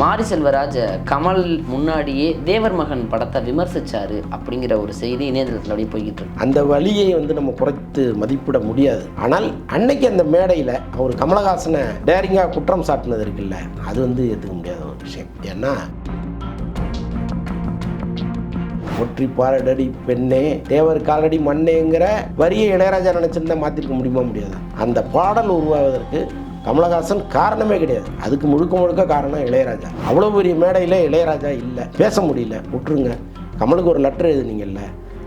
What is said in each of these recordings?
மாரி செல்வராஜ் கமல் முன்னாடியே தேவர் மகன் படத்தை விமர்சிச்சாரு அப்படிங்கிற ஒரு செய்தி இணையதளத்தில் அப்படியே போய்கிட்டு இருக்கு. அந்த வழியை வந்து நம்ம குறைத்து மதிப்பிட முடியாது. ஆனால் அன்னைக்கு அந்த மேடையில் அவர் கமலஹாசனை டேரிங்காக குற்றம் சாட்டினது இருக்குல்ல அது வந்து ஏற்றுக்க முடியாத ஒரு விஷயம். ஏன்னா ஒற்றி பாரடடி பெண்ணே தேவர் காலடி மண்ணேங்கிற வரியை இளையராஜா நினைச்சிருந்தா மாத்திருக்க முடியுமா முடியாது. அந்த பாடல் உருவாவதற்கு கமலஹாசன் காரணமே கிடையாது. அதுக்கு முழுக்க முழுக்க காரணம் இளையராஜா. அவ்வளோ பெரிய மேடையில் இளையராஜா இல்லை. பேச முடியல. விட்டுருங்க. கமலுக்கு ஒரு லெட்டர் எழுதுனீங்கல்ல.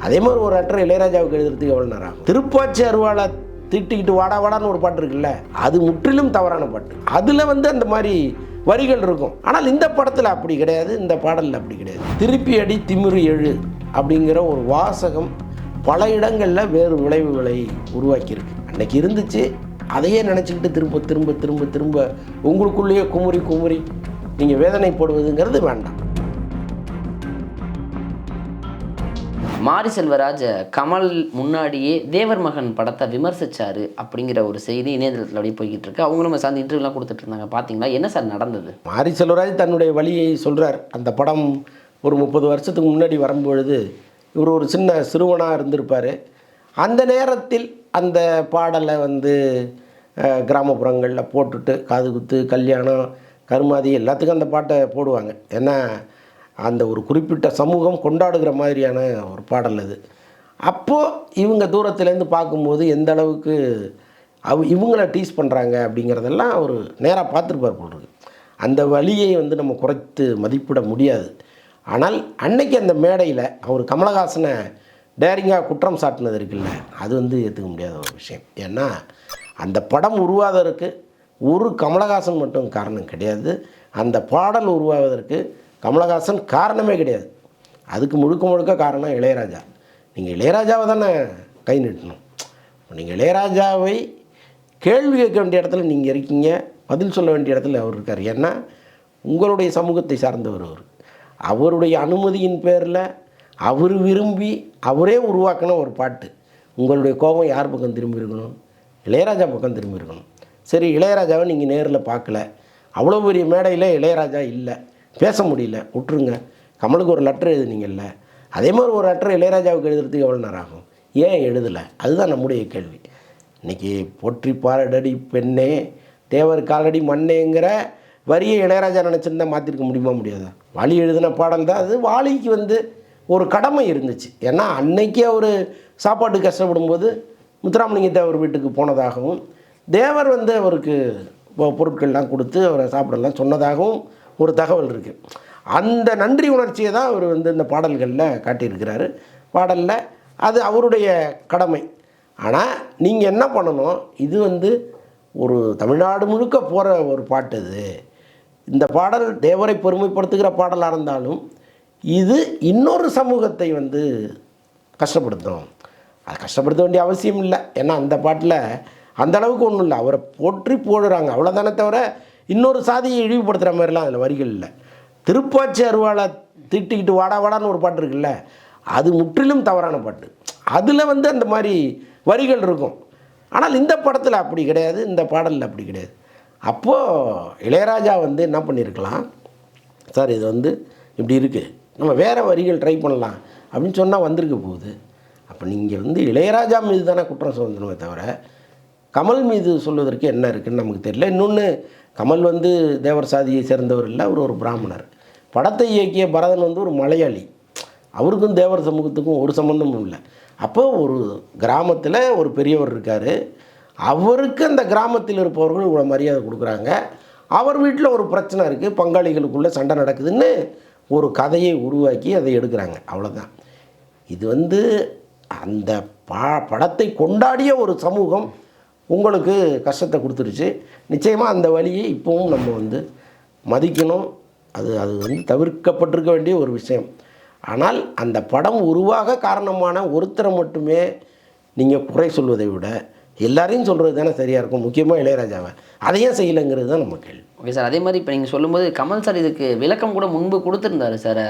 அதே மாதிரி ஒரு லெட்டர் இளையராஜாவுக்கு எழுதுறதுக்கு எவ்வளோ நேரம் திருப்பாச்சி அருவாளை திட்டிக்கிட்டு வாடா வாடான்னு ஒரு பாட்டு இருக்குல்ல அது முற்றிலும் தவறான பாட்டு. அதில் வந்து அந்த மாதிரி வரிகள் இருக்கும். ஆனால் இந்த படத்தில் அப்படி கிடையாது. இந்த பாடலில் அப்படி கிடையாது. திருப்பி அடி திமிரு எழு அப்படிங்கிற ஒரு வாசகம் பல இடங்களில் வேறு விளைவுகளை உருவாக்கியிருக்கு. அன்னைக்கு இருந்துச்சு. அதையே நினச்சிக்கிட்டு திரும்ப திரும்ப திரும்ப திரும்ப உங்களுக்குள்ளேயே குமுறி குமுறி நீங்கள் வேதனைப்படுவதுங்கிறது வேண்டாம். மாரி செல்வராஜ் கமல் முன்னாடியே தேவர் மகன் படத்தை விமர்சிச்சாரு அப்படிங்கிற ஒரு செய்தி இணையதளத்தில் அப்படியே போய்கிட்டு இருக்கு. அவங்களும் சார்ந்த இன்டர்வியூலாம் கொடுத்துட்டு இருந்தாங்க. பார்த்தீங்களா என்ன சார் நடந்தது? மாரி செல்வராஜ் தன்னுடைய வழியை சொல்கிறார் அந்த படம் ஒரு முப்பது வருஷத்துக்கு முன்னாடி வரும்பொழுது இவர் ஒரு சின்ன சிறுவனாக இருந்திருப்பார். அந்த நேரத்தில் அந்த பாடலை வந்து கிராமப்புறங்களில் போட்டுட்டு காது குத்து கல்யாணம் கருமாதி எல்லாத்துக்கும் அந்த பாட்டை போடுவாங்க. ஏன்னா அந்த ஒரு குறிப்பிட்ட சமூகம் கொண்டாடுகிற மாதிரியான ஒரு பாடல் அது. அப்போது இவங்க தூரத்துலேருந்து பார்க்கும்போது எந்த அளவுக்கு அவ இவங்கள டீஸ் பண்ணுறாங்க அப்படிங்கிறதெல்லாம் அவர் நேராக பார்த்துருப்பார் போல் இருக்கு. அந்த வழியை வந்து நம்ம குறைத்து மதிப்பிட முடியாது. ஆனால் அன்னைக்கு அந்த மேடையில் அவர் கமலஹாசனை டேரிங்காக குற்றம் சாட்டினது இருக்குல்ல அது வந்து ஏற்றுக்க முடியாத ஒரு விஷயம். ஏன்னா அந்த படம் உருவாவதற்கு ஒரு கமலஹாசன் மட்டும் காரணம் கிடையாது. அந்த பாடல் உருவாவதற்கு கமலஹாசன் காரணமே கிடையாது. அதுக்கு முழுக்க முழுக்க காரணம் இளையராஜா. நீங்கள் இளையராஜாவை தானே கை நீட்டணும். நீங்கள் இளையராஜாவை கேள்வி கேட்க வேண்டிய இடத்துல நீங்கள் இருக்கீங்க பதில் சொல்ல வேண்டிய இடத்துல அவர் இருக்கார். ஏன்னா உங்களுடைய சமூகத்தை சார்ந்தவர் அவர். அவருடைய அனுமதியின் பேரில் அவர் விரும்பி அவரே உருவாக்கின ஒரு பாட்டு. உங்களுடைய கோபம் யார் பக்கம் திரும்பி இருக்கணும்? இளையராஜா பக்கம் திரும்பி இருக்கணும். சரி இளையராஜாவை நீங்கள் நேரில் பார்க்கல. அவ்வளோ பெரிய மேடையில் இளையராஜா இல்லை. பேச முடியல. விட்டுருங்க. கமலுக்கு ஒரு லெட்டர் எழுதுனீங்கல்ல. அதே மாதிரி ஒரு லெட்டர் இளையராஜாவுக்கு எழுதுறதுக்கு எவ்வளோ நேரம் ஆகும்? ஏன் எழுதலை? அதுதான் நம்முடைய கேள்வி. இன்றைக்கி போற்றி பாரடடி பெண்ணே தேவர் காலடி மண்ணேங்கிற வரியை இளையராஜா நினச்சிருந்தா மாற்றிருக்க முடியுமா முடியாதா? வாலி எழுதின பாடல் தான் அது வாலிக்கு வந்து ஒரு கடமை இருந்துச்சு. ஏன்னா அன்னைக்கு அவர் சாப்பாட்டு கஷ்டப்படும் போது முத்துராமலிங்க தேவர் வீட்டுக்கு போனதாகவும் தேவர் வந்து அவருக்கு பொருட்கள்லாம் கொடுத்து அவரை சாப்பிடலாம் சொன்னதாகவும் ஒரு தகவல் இருக்குது அந்த நன்றி உணர்ச்சியை தான் அவர் வந்து இந்த பாடல்களில் காட்டியிருக்கிறாரு. பாடலில் அது அவருடைய கடமை. ஆனால் நீங்கள் என்ன பண்ணணும்? இது வந்து ஒரு தமிழ்நாடு முழுக்க போகிற ஒரு பாட்டு இது இந்த பாடல் தேவரை பெருமைப்படுத்துகிற பாடலாக இருந்தாலும் இது இன்னொரு சமூகத்தை வந்து கஷ்டப்படுத்தும். அது கஷ்டப்படுத்த வேண்டிய அவசியம் இல்லை. ஏன்னா அந்த பாட்டில் அந்த அளவுக்கு ஒன்றும் இல்லை. அவரை போற்றி போடுறாங்க. அவ்வளோதானே தவிர இன்னொரு சாதியை இழிவுபடுத்துகிற மாதிரிலாம் அதில் வரிகள் இல்லை. திருப்பாச்சி அருவாளை திட்டிக்கிட்டு வாடா வாடான்னு ஒரு பாட்டு இருக்குல்ல அது முற்றிலும் தவறான பாட்டு. அதில் வந்து அந்த மாதிரி வரிகள் இருக்கும். ஆனால் இந்த படத்தில் அப்படி கிடையாது. இந்த பாடலில் அப்படி கிடையாது. அப்போது இளையராஜா வந்து என்ன பண்ணியிருக்கலாம் சார் இது வந்து இப்படி இருக்குது நம்ம வேறு வரிகள் ட்ரை பண்ணலாம் அப்படின்னு சொன்னால் வந்திருக்க போகுது. அப்போ நீங்கள் வந்து இளையராஜா மீது தானே குற்றம் சுதந்திரமே தவிர கமல் மீது சொல்வதற்கு என்ன இருக்குன்னு நமக்கு தெரியல. இன்னொன்று கமல் வந்து தேவர் சாதியை சேர்ந்தவர் இல்லை அவர் ஒரு பிராமணர். படத்தை இயக்கிய பரதன் வந்து ஒரு மலையாளி. அவருக்கும் தேவர் சமூகத்துக்கும் ஒரு சம்மந்தமும் இல்லை. அப்போ ஒரு கிராமத்தில் ஒரு பெரியவர் இருக்கார். அவருக்கு அந்த கிராமத்தில் இருப்பவர்கள் இவ்வளோ மரியாதை கொடுக்குறாங்க. அவர் வீட்டில் ஒரு பிரச்சனை இருக்குது பங்காளிகளுக்குள்ளே சண்டை நடக்குதுன்னு ஒரு கதையை உருவாக்கி அதை எடுக்கிறாங்க. அவ்வளோதான் இது வந்து அந்த பா படத்தை கொண்டாடிய ஒரு சமூகம் உங்களுக்கு கஷ்டத்தை கொடுத்துருச்சு. நிச்சயமாக அந்த வழியை இப்போவும் நம்ம வந்து மதிக்கணும். அது அது வந்து தவிர்க்கப்பட்டிருக்க வேண்டிய ஒரு விஷயம். ஆனால் அந்த படம் உருவாக காரணமான ஒருத்தரை மட்டுமே நீங்கள் குறை சொல்வதை விட எல்லாரையும் சொல்கிறது தானே சரியாக இருக்கும். முக்கியமாக இளையராஜாவை. அதையும் செய்யலைங்கிறது தான் நம்ம கேள்வி. ஓகே சார் அதே மாதிரி இப்போ நீங்கள் சொல்லும்போது கமல் சார் இதுக்கு விளக்கம் கூட முன்பு கொடுத்துருந்தாரு சார்.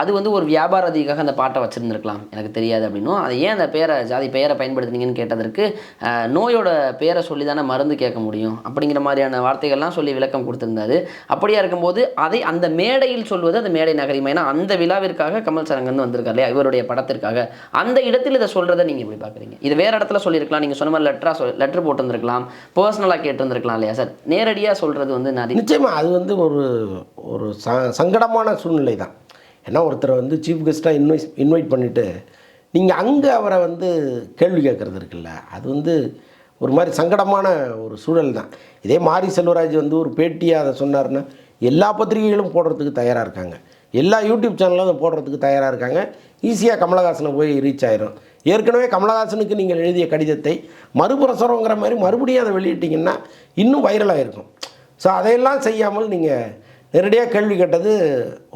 அது வந்து ஒரு வியாபார ரீதிக்காக அந்த பாட்டை வச்சுருந்துருக்கலாம். எனக்கு தெரியாது அப்படின்னும் அதை ஏன் அந்த பேரை ஜாதி பெயரை பயன்படுத்துனீங்கன்னு கேட்டதற்கு நோயோட பேரை சொல்லி தானே மருந்து கேட்க முடியும் அப்படிங்கிற மாதிரியான வார்த்தைகள்லாம் சொல்லி விளக்கம் கொடுத்துருந்தாரு. அப்படியா இருக்கும்போது அதை அந்த மேடையில் சொல்வது அந்த மேடை நகரிமா. ஏன்னா அந்த விழாவிற்காக கமல் சார் அங்கேருந்து வந்திருக்காரு இல்லையா? இவருடைய படத்திற்காக. அந்த இடத்தில் இதை சொல்கிறத நீங்கள் எப்படி பார்க்குறீங்க? இது வேறு இடத்துல சொல்லியிருக்கலாம். நீங்கள் சொன்ன மாதிரி லெட்டராக சொல் லெட்டர் போட்டிருந்துருக்கலாம் பர்சனலாக கேட்டிருந்துருக்கலாம் இல்லையா சார் நேரடியாக சொல்கிறது வந்து நான் நிச்சயமாக அது வந்து ஒரு ஒரு ச சங்கடமான சூழ்நிலை தான். ஏன்னா ஒருத்தரை வந்து சீஃப் கெஸ்ட்டாக இன்வைஸ் இன்வைட் பண்ணிவிட்டு நீங்கள் அங்கே அவரை வந்து கேள்வி கேட்குறது இருக்குல்ல அது வந்து ஒரு மாதிரி சங்கடமான ஒரு சூழல் தான். இதே மாரி செல்வராஜ் வந்து ஒரு பேட்டியாக அதை சொன்னார்னா எல்லா பத்திரிகைகளும் போடுறதுக்கு தயாராக இருக்காங்க. எல்லா யூடியூப் சேனலும் அதை போடுறதுக்கு தயாராக இருக்காங்க. ஈஸியாக கமலஹாசனை போய் ரீச் ஆயிரும். ஏற்கனவே கமலஹாசனுக்கு நீங்கள் எழுதிய கடிதத்தை மறுபிரசுரங்கிற மாதிரி மறுபடியும் அதை வெளியிட்டிங்கன்னா இன்னும் வைரலாக இருக்கும் ஸோ அதையெல்லாம் செய்யாமல் நீங்கள் நேரடியாக கேள்வி கேட்டது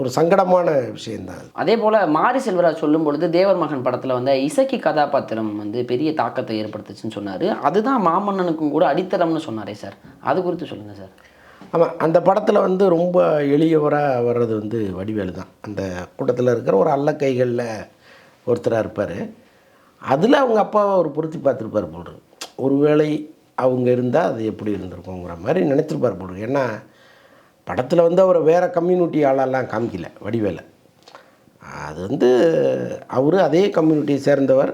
ஒரு சங்கடமான விஷயந்தான் அது போல் மாரி செல்வராஜ் சொல்லும் பொழுது தேவர் மகன் படத்தில் வந்து இசக்கி கதாபாத்திரம் வந்து பெரிய தாக்கத்தை ஏற்படுத்துச்சுன்னு சொன்னார். அதுதான் மாமன்னனுக்கும் கூட அடித்தளம்னு சொன்னாரே சார். அது குறித்து சொல்லுங்கள் சார். ஆமாம் அந்த படத்தில் வந்து ரொம்ப எளியவராக வர்றது வந்து வடிவேலு தான் அந்த கூட்டத்தில் இருக்கிற ஒரு அல்ல கைகளில் ஒருத்தராக இருப்பார். அதில் அவங்க அப்பாவை ஒரு பொருத்தி பார்த்துருப்பார் போல் ஒருவேளை அவங்க இருந்தால் அது எப்படி இருந்திருக்குங்கிற மாதிரி நினச்சிருப்பார் போல் ஏன்னா படத்தில் வந்து அவரை வேறு கம்யூனிட்டி ஆளெல்லாம் காமிக்கல வடிவேலை. அது வந்து அவர் அதே கம்யூனிட்டியை சேர்ந்தவர்.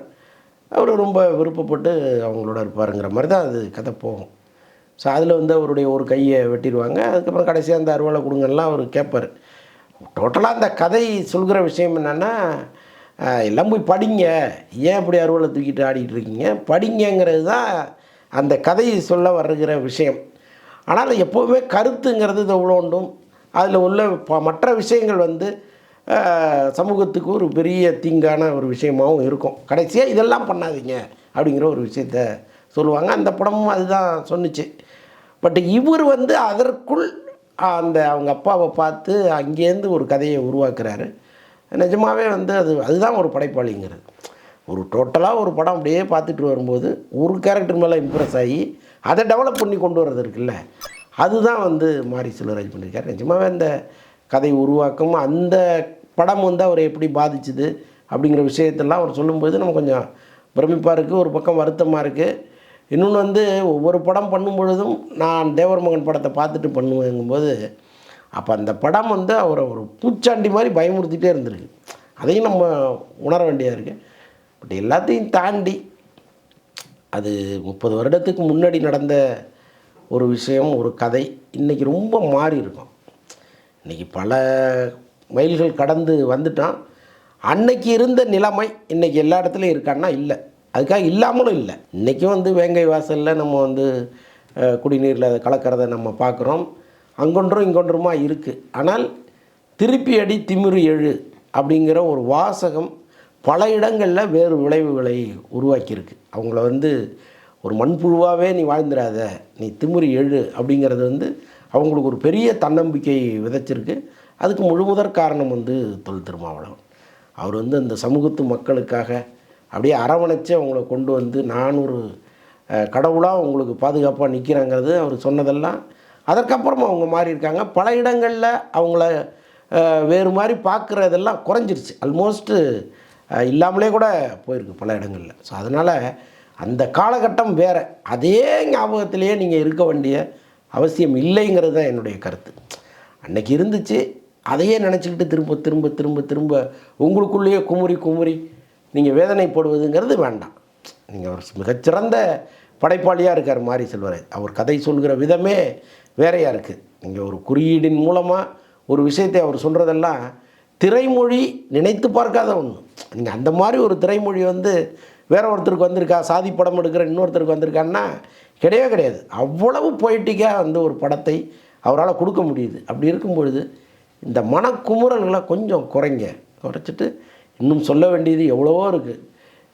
அவர் ரொம்ப விருப்பப்பட்டு அவங்களோட இருப்பாருங்கிற மாதிரி தான் அது கதை போகும். ஸோ அதில் வந்து அவருடைய ஒரு கையை வெட்டிடுவாங்க. அதுக்கப்புறம் கடைசியாக அந்த அருவாளை கொடுங்கலாம் அவர் கேட்பார். டோட்டலாக அந்த கதை சொல்கிற விஷயம் என்னென்னா எல்லாம் போய் படிங்க. ஏன் இப்படி அருவலை தூக்கிட்டு ஆடிட்டு இருக்கீங்க? படிங்கங்கிறது தான் அந்த கதையை சொல்ல வருகிற விஷயம். ஆனால் எப்போவுமே கருத்துங்கிறது இது உண்டும். அதில் உள்ள ப- மற்ற விஷயங்கள் வந்து சமூகத்துக்கு ஒரு பெரிய தீங்கான ஒரு விஷயமாகவும் இருக்கும். கடைசியாக இதெல்லாம் பண்ணாதீங்க அப்படிங்கிற ஒரு விஷயத்த சொல்லுவாங்க. அந்த படமும் அதுதான் சொன்னுச்சு. பட் இவர் வந்து அதற்குள் அந்த அவங்க அப்பாவை பார்த்து அங்கேருந்து ஒரு கதையை உருவாக்குறாரு. நிஜமாவே வந்து அது அதுதான் ஒரு படைப்பாளிங்கிறது. ஒரு டோட்டலாக ஒரு படம் அப்படியே பார்த்துட்டு வரும்போது ஒரு கேரக்டர் மேலே இம்ப்ரெஸ் ஆகி அதை டெவலப் பண்ணி கொண்டு வர்றது இருக்குல்ல? அதுதான் வந்து மாரி செல்வராஜ் பண்ணியிருக்காரு நிஜமாவே அந்த கதை உருவாக்கம் அந்த படம் வந்து அவரை எப்படி பாதிச்சுது அப்படிங்கிற விஷயத்தெல்லாம் அவர் சொல்லும்போது நம்ம கொஞ்சம் பிரமிப்பாக இருக்குது ஒரு பக்கம் வருத்தமாக இருக்குது இன்னொன்று வந்து ஒவ்வொரு படம் பண்ணும் பொழுதும் நான் தேவர் மகன் படத்தை பார்த்துட்டு பண்ணுவேங்கும்போது அப்போ அந்த படம் வந்து அவரை ஒரு பூச்சாண்டி மாதிரி பயமுறுத்திட்டே இருந்திருக்கு. அதையும் நம்ம உணர வேண்டியதாக இருக்குது பட் எல்லாத்தையும் தாண்டி அது முப்பது வருடத்துக்கு முன்னாடி நடந்த ஒரு விஷயம் ஒரு கதை இன்றைக்கி ரொம்ப மாறி இருக்கும். இன்றைக்கி பல மைல்கள் கடந்து வந்துட்டான். அன்னைக்கு இருந்த நிலைமை இன்றைக்கி எல்லா இடத்துலையும் இருக்கான்னா இல்லை. அதுக்காக இல்லாமலும் இல்லை. இன்றைக்கும் வந்து வேங்கை வாசலில் நம்ம வந்து குடிநீரில் கலக்கிறத நம்ம பார்க்குறோம் அங்கொன்றும் இங்கொன்றுமா இருக்குது ஆனால் திருப்பி அடி திமிரு எழு அப்படிங்கிற ஒரு வாசகம் பல இடங்களில் வேறு விளைவுகளை உருவாக்கியிருக்கு. அவங்கள வந்து ஒரு மண்புழுவாகவே நீ வாழ்ந்துடாத நீ திமிரு எழு அப்படிங்கிறது வந்து அவங்களுக்கு ஒரு பெரிய தன்னம்பிக்கை விதைச்சிருக்கு. அதுக்கு முழுமுதற் காரணம் வந்து தொல் திருமாவளவன். அவர் வந்து அந்த சமூகத்து மக்களுக்காக அப்படியே அரவணைச்சு அவங்கள கொண்டு வந்து நான் ஒரு கடவுளாக உங்களுக்கு பாதுகாப்பாக நிற்கிறாங்கிறது அவர் சொன்னதெல்லாம் அதற்கப்புறம் அவங்க மாறி இருக்காங்க. பல இடங்களில் அவங்கள வேறு மாதிரி பார்க்குறதெல்லாம் குறைஞ்சிருச்சு. ஆல்மோஸ்ட்டு இல்லாமலே கூட போயிருக்கு பல இடங்களில். ஸோ அதனால் அந்த காலகட்டம் வேறு. அதே ஞாபகத்திலேயே நீங்கள் இருக்க வேண்டிய அவசியம் இல்லைங்கிறது தான் என்னுடைய கருத்து. அன்னைக்கு இருந்துச்சு. அதையே நினச்சிக்கிட்டு திரும்ப திரும்ப திரும்ப திரும்ப உங்களுக்குள்ளேயே குமுறி குமுறி நீங்கள் வேதனைப்படுவதுங்கிறது வேண்டாம். நீங்கள் ஒரு மிகச்சிறந்த படைப்பாளியாக இருக்கார் மாரி செல்வராஜ் அவர் கதை சொல்கிற விதமே வேறையாக இருக்குது நீங்கள் ஒரு குறியீடின் மூலமாக ஒரு விஷயத்தை அவர் சொல்கிறதெல்லாம் திரைமொழி நினைத்து பார்க்காத ஒன்று நீங்கள் அந்த மாதிரி ஒரு திரைமொழி வந்து வேற ஒருத்தருக்கு வந்திருக்கா சாதி படம் எடுக்கிற இன்னொருத்தருக்கு வந்திருக்கான்னா கிடையவே கிடையாது. அவ்வளவு பொயிட்டிக்காக வந்து ஒரு படத்தை அவரால் கொடுக்க முடியுது. அப்படி இருக்கும் பொழுது இந்த மனக்குமுறல்களை கொஞ்சம் குறைங்க. குறைச்சிட்டு இன்னும் சொல்ல வேண்டியது எவ்வளவோ இருக்குது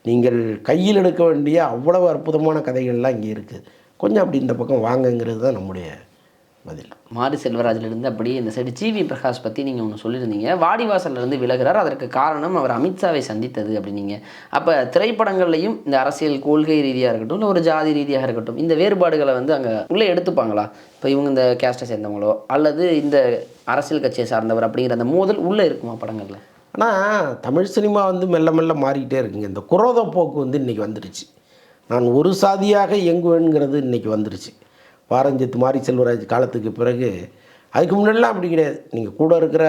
நீங்கள் கையில் எடுக்க வேண்டிய அவ்வளவு அற்புதமான கதைகள்லாம் இங்கே இருக்குது கொஞ்சம் அப்படி இந்த பக்கம் வாங்கங்கிறது தான் நம்முடைய பதில். மாரி செல்வராஜிலிருந்து அப்படியே இந்த சைடு ஜிவி பிரகாஷ் பற்றி நீங்கள் ஒன்று சொல்லியிருந்தீங்க. வாடிவாசல்லிருந்து விலகிறார். அதற்கு காரணம் அவர் அமித்ஷாவை சந்தித்தது அப்படின்னீங்க. அப்போ திரைப்படங்கள்லையும் இந்த அரசியல் கொள்கை ரீதியாக இருக்கட்டும் இல்லை ஒரு ஜாதி ரீதியாக இருக்கட்டும் இந்த வேறுபாடுகளை வந்து அங்கே உள்ளே எடுத்துப்பாங்களா? இப்போ இவங்க இந்த கேஸ்ட்டை சேர்ந்தவங்களோ அல்லது இந்த அரசியல் கட்சியை சார்ந்தவர் அப்படிங்கிற அந்த மோதல் உள்ளே இருக்குமா படங்களில்? ஆனால் தமிழ் சினிமா வந்து மெல்ல மெல்ல மாறிக்கிட்டே இருக்குங்க. இந்த குரோத போக்கு வந்து இன்றைக்கி வந்துடுச்சு. நான் ஒரு சாதியாக இயங்குவேங்கிறது இன்றைக்கி வந்துடுச்சு. வாரஞ்சத்து மாரி செல்வராஜ் காலத்துக்கு பிறகு அதுக்கு முன்னாடிலாம் அப்படி கிடையாது. நீங்கள் கூட இருக்கிற